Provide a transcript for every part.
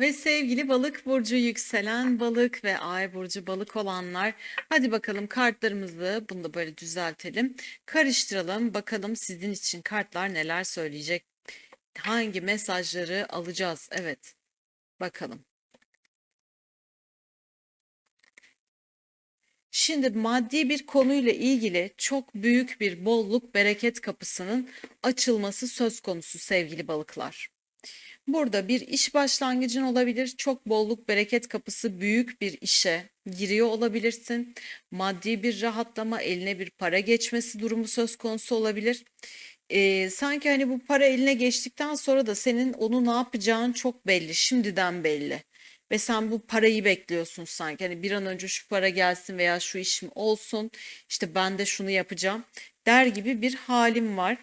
Ve sevgili balık burcu yükselen balık ve ay burcu balık olanlar hadi bakalım kartlarımızı bunu da böyle düzeltelim karıştıralım bakalım sizin için kartlar neler söyleyecek hangi mesajları alacağız evet bakalım. Şimdi maddi bir konuyla ilgili çok büyük bir bolluk bereket kapısının açılması söz konusu sevgili balıklar. Burada bir iş başlangıcın olabilir. Çok bolluk bereket kapısı büyük bir işe giriyor olabilirsin. Maddi bir rahatlama, eline bir para geçmesi durumu söz konusu olabilir. Ee, sanki hani bu para eline geçtikten sonra da senin onu ne yapacağın çok belli, şimdiden belli. Ve sen bu parayı bekliyorsun sanki. Hani bir an önce şu para gelsin veya şu işim olsun. İşte ben de şunu yapacağım der gibi bir halim var.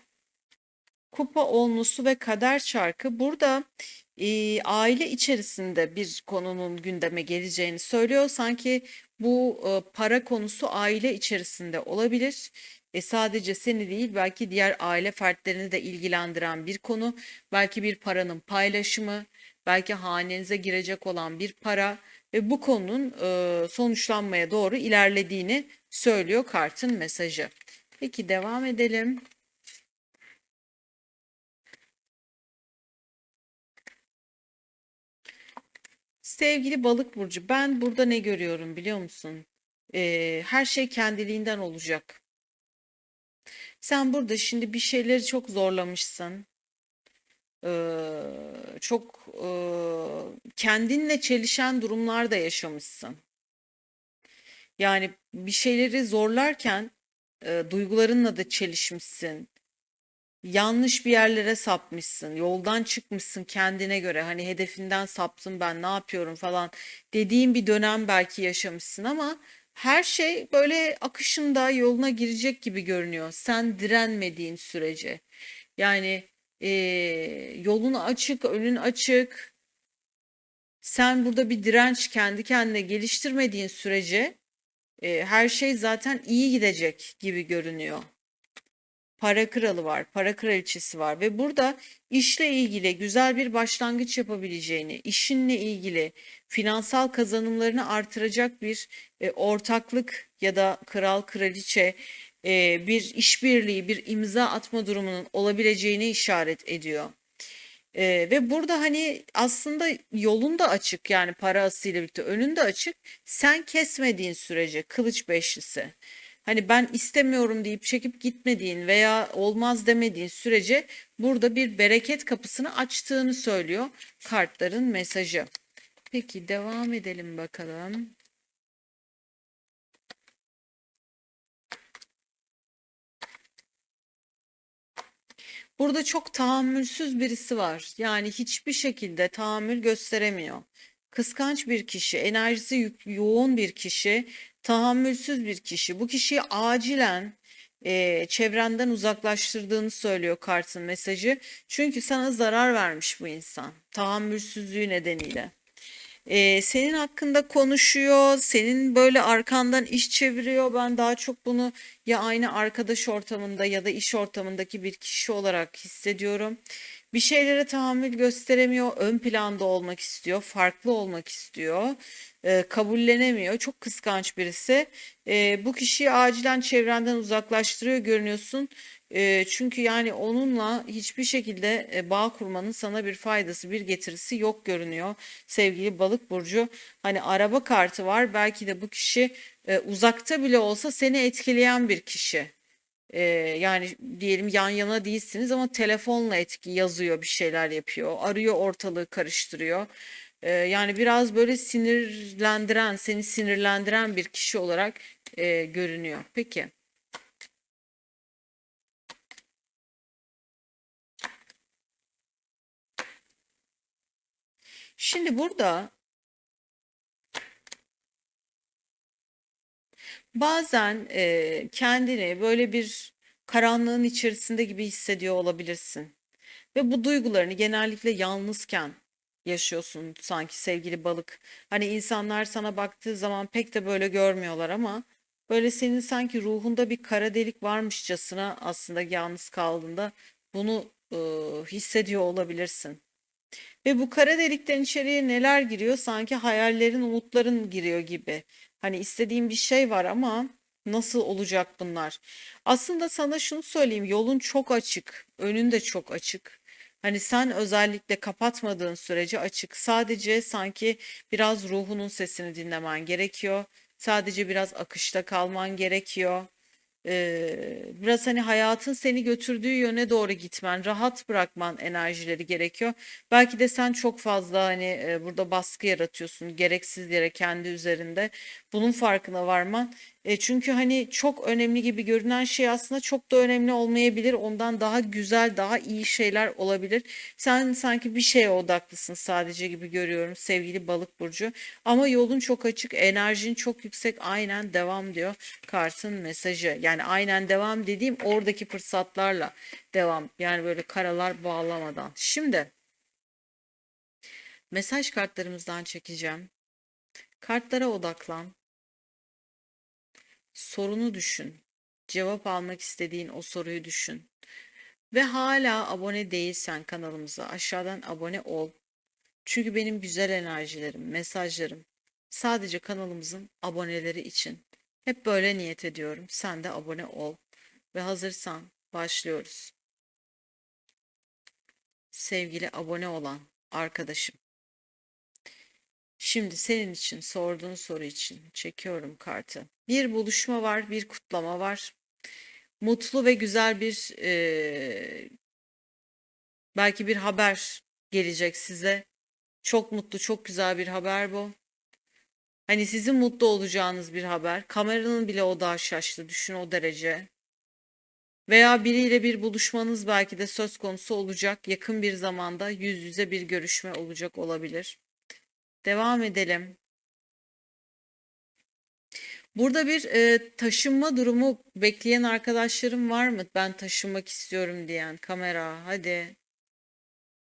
Kupa onlusu ve kader çarkı burada e, aile içerisinde bir konunun gündeme geleceğini söylüyor. Sanki bu e, para konusu aile içerisinde olabilir. E, sadece seni değil belki diğer aile fertlerini de ilgilendiren bir konu. Belki bir paranın paylaşımı, belki hanenize girecek olan bir para ve bu konunun e, sonuçlanmaya doğru ilerlediğini söylüyor kartın mesajı. Peki devam edelim. Sevgili balık burcu, ben burada ne görüyorum biliyor musun? Ee, her şey kendiliğinden olacak. Sen burada şimdi bir şeyleri çok zorlamışsın. Ee, çok e, kendinle çelişen durumlar da yaşamışsın. Yani bir şeyleri zorlarken e, duygularınla da çelişmişsin. Yanlış bir yerlere sapmışsın, yoldan çıkmışsın kendine göre. Hani hedefinden saptım ben ne yapıyorum falan dediğin bir dönem belki yaşamışsın ama her şey böyle akışında yoluna girecek gibi görünüyor. Sen direnmediğin sürece. Yani eee yolun açık, önün açık. Sen burada bir direnç kendi kendine geliştirmediğin sürece eee, her şey zaten iyi gidecek gibi görünüyor para kralı var, para kraliçesi var ve burada işle ilgili güzel bir başlangıç yapabileceğini, işinle ilgili finansal kazanımlarını artıracak bir e, ortaklık ya da kral kraliçe e, bir işbirliği, bir imza atma durumunun olabileceğini işaret ediyor. E, ve burada hani aslında yolun da açık yani para asıyla birlikte önün de açık. Sen kesmediğin sürece kılıç beşlisi. Hani ben istemiyorum deyip çekip gitmediğin veya olmaz demediğin sürece burada bir bereket kapısını açtığını söylüyor kartların mesajı. Peki devam edelim bakalım. Burada çok tahammülsüz birisi var. Yani hiçbir şekilde tahammül gösteremiyor. Kıskanç bir kişi, enerjisi yoğun bir kişi, tahammülsüz bir kişi. Bu kişiyi acilen e, çevrenden uzaklaştırdığını söylüyor kartın mesajı. Çünkü sana zarar vermiş bu insan. Tahammülsüzlüğü nedeniyle. Ee, senin hakkında konuşuyor, senin böyle arkandan iş çeviriyor. Ben daha çok bunu ya aynı arkadaş ortamında ya da iş ortamındaki bir kişi olarak hissediyorum. Bir şeylere tahammül gösteremiyor, ön planda olmak istiyor, farklı olmak istiyor, e, kabullenemiyor. Çok kıskanç birisi. E, bu kişiyi acilen çevrenden uzaklaştırıyor görünüyorsun. E, çünkü yani onunla hiçbir şekilde e, bağ kurmanın sana bir faydası, bir getirisi yok görünüyor. Sevgili balık burcu, hani araba kartı var. Belki de bu kişi e, uzakta bile olsa seni etkileyen bir kişi. E, yani diyelim yan yana değilsiniz ama telefonla etki yazıyor, bir şeyler yapıyor, arıyor, ortalığı karıştırıyor. E, yani biraz böyle sinirlendiren, seni sinirlendiren bir kişi olarak e, görünüyor. Peki. Şimdi burada bazen e, kendini böyle bir karanlığın içerisinde gibi hissediyor olabilirsin. Ve bu duygularını genellikle yalnızken yaşıyorsun sanki sevgili balık. Hani insanlar sana baktığı zaman pek de böyle görmüyorlar ama böyle senin sanki ruhunda bir kara delik varmışçasına aslında yalnız kaldığında bunu e, hissediyor olabilirsin. Ve bu kara delikten içeriye neler giriyor? Sanki hayallerin, umutların giriyor gibi. Hani istediğin bir şey var ama nasıl olacak bunlar? Aslında sana şunu söyleyeyim, yolun çok açık, önün de çok açık. Hani sen özellikle kapatmadığın sürece açık. Sadece sanki biraz ruhunun sesini dinlemen gerekiyor. Sadece biraz akışta kalman gerekiyor. Ee, biraz hani hayatın seni götürdüğü yöne doğru gitmen, rahat bırakman enerjileri gerekiyor. Belki de sen çok fazla hani e, burada baskı yaratıyorsun gereksiz yere kendi üzerinde. Bunun farkına varman. E, çünkü hani çok önemli gibi görünen şey aslında çok da önemli olmayabilir. Ondan daha güzel, daha iyi şeyler olabilir. Sen sanki bir şeye odaklısın sadece gibi görüyorum sevgili balık burcu. Ama yolun çok açık, enerjin çok yüksek. Aynen devam diyor kartın mesajı. Yani aynen devam dediğim oradaki fırsatlarla devam. Yani böyle karalar bağlamadan. Şimdi mesaj kartlarımızdan çekeceğim. Kartlara odaklan. Sorunu düşün. Cevap almak istediğin o soruyu düşün. Ve hala abone değilsen kanalımıza aşağıdan abone ol. Çünkü benim güzel enerjilerim, mesajlarım sadece kanalımızın aboneleri için. Hep böyle niyet ediyorum. Sen de abone ol. Ve hazırsan başlıyoruz. Sevgili abone olan arkadaşım. Şimdi senin için sorduğun soru için çekiyorum kartı. Bir buluşma var, bir kutlama var. Mutlu ve güzel bir eee, belki bir haber gelecek size. Çok mutlu, çok güzel bir haber bu. Hani sizin mutlu olacağınız bir haber. Kameranın bile odağı şaştı. Düşün o derece. Veya biriyle bir buluşmanız belki de söz konusu olacak. Yakın bir zamanda yüz yüze bir görüşme olacak olabilir. Devam edelim. Burada bir e, taşınma durumu bekleyen arkadaşlarım var mı? Ben taşınmak istiyorum diyen kamera hadi.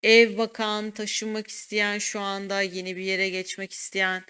Ev bakan, taşınmak isteyen şu anda yeni bir yere geçmek isteyen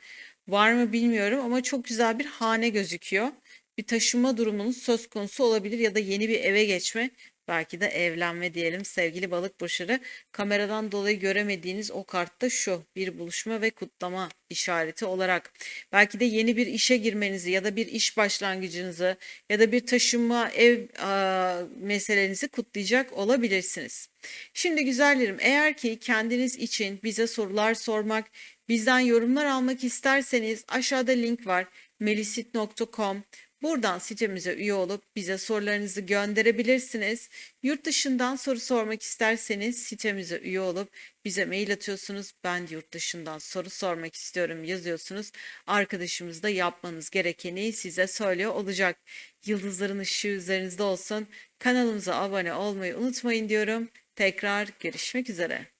var mı bilmiyorum ama çok güzel bir hane gözüküyor. Bir taşınma durumunuz söz konusu olabilir ya da yeni bir eve geçme Belki de evlenme diyelim sevgili balık burçları. Kameradan dolayı göremediğiniz o kartta şu bir buluşma ve kutlama işareti olarak. Belki de yeni bir işe girmenizi ya da bir iş başlangıcınızı ya da bir taşınma ev a, meselenizi kutlayacak olabilirsiniz. Şimdi güzellerim eğer ki kendiniz için bize sorular sormak, bizden yorumlar almak isterseniz aşağıda link var melisit.com Buradan sitemize üye olup bize sorularınızı gönderebilirsiniz. Yurt dışından soru sormak isterseniz sitemize üye olup bize mail atıyorsunuz. Ben yurt dışından soru sormak istiyorum yazıyorsunuz. Arkadaşımız da yapmanız gerekeni size söylüyor olacak. Yıldızların ışığı üzerinizde olsun. Kanalımıza abone olmayı unutmayın diyorum. Tekrar görüşmek üzere.